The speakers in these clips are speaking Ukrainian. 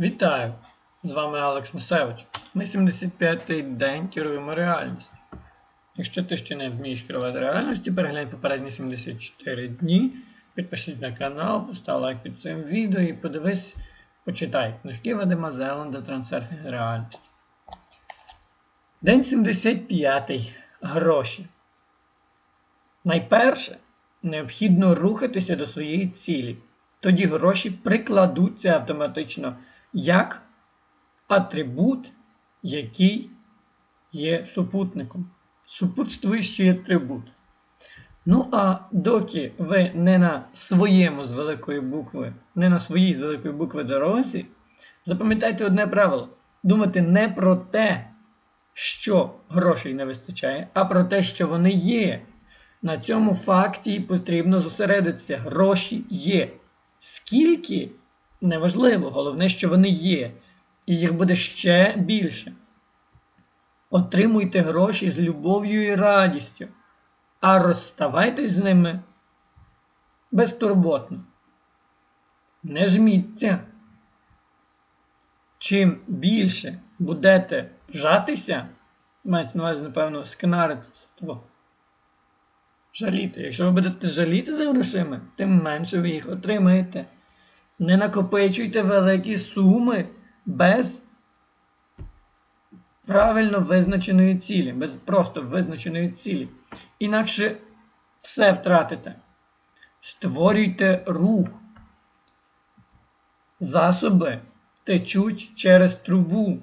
Вітаю! З вами Алекс Мусевич. Ми 75-й день керуємо реальністю. Якщо ти ще не вмієш керувати реальністю, переглянь попередні 74 дні, підпишись на канал, постав лайк під цим відео і подивись, почитай книжки Вадима Зеланда Трансерфінг реальності. День 75. Гроші. Найперше, необхідно рухатися до своєї цілі. Тоді гроші прикладуться автоматично як атрибут, який є супутником. Супутствуючий атрибут. Ну, а доки ви не на своєму з великої букви, не на своїй з великої букви дорозі, запам'ятайте одне правило: думати не про те, що грошей не вистачає, а про те, що вони є. На цьому факті потрібно зосередитися. Гроші є. Скільки неважливо, головне, що вони є. І їх буде ще більше. Отримуйте гроші з любов'ю і радістю, а розставайтесь з ними безтурботно. Не жміться. Чим більше будете жатися, мається на увазі, напевно, скнарство, жаліти. Якщо ви будете жаліти за грошима, тим менше ви їх отримаєте. Не накопичуйте великі суми без правильно визначеної цілі, без просто визначеної цілі. Інакше все втратите. Створюйте рух. Засоби течуть через трубу,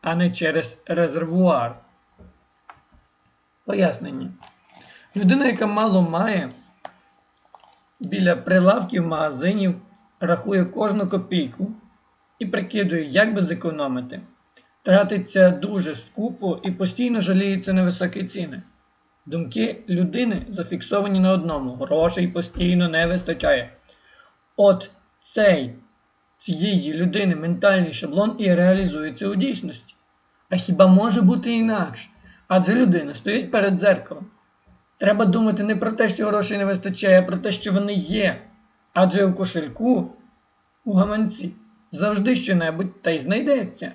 а не через резервуар. Пояснення. Людина, яка мало має, біля прилавків магазинів рахує кожну копійку і прикидує, як би зекономити. Тратиться дуже скупо і постійно жаліється на високі ціни. Думки людини зафіксовані на одному, грошей постійно не вистачає. От цей цієї людини ментальний шаблон і реалізується у дійсності. А хіба може бути інакше? Адже людина стоїть перед дзеркалом. Треба думати не про те, що грошей не вистачає, а про те, що вони є. Адже у кошельку, у гаманці, завжди що-небудь та й знайдеться.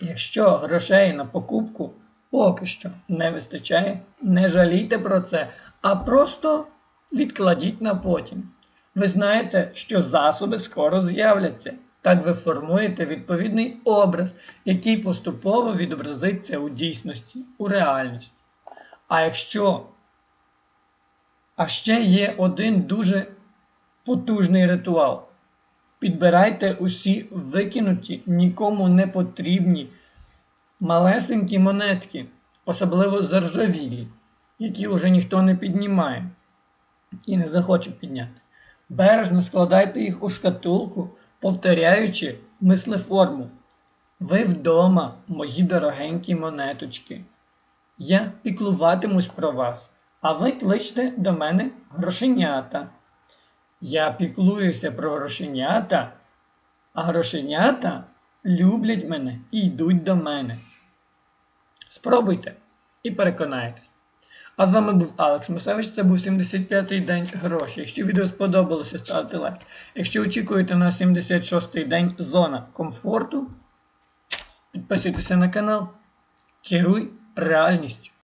Якщо грошей на покупку поки що не вистачає, не жалійте про це, а просто відкладіть на потім. Ви знаєте, що засоби скоро з'являться. Так ви формуєте відповідний образ, який поступово відобразиться у дійсності, у реальності. А якщо а ще є один дуже потужний ритуал. Підбирайте усі викинуті, нікому не потрібні малесенькі монетки, особливо заржавілі, які вже ніхто не піднімає і не захоче підняти. Бережно складайте їх у шкатулку, повторяючи мислеформу. Ви вдома, мої дорогенькі монеточки. Я піклуватимусь про вас, а ви кличте до мене грошенята. Я піклуюся про грошенята, а грошенята люблять мене і йдуть до мене. Спробуйте і переконайтесь. А з вами був Алекс Мусевич, це був 75-й день гроші. Якщо відео сподобалося, ставте лайк. Якщо очікуєте на 76-й день зона комфорту, підписуйтеся на канал. Керуй реальністю.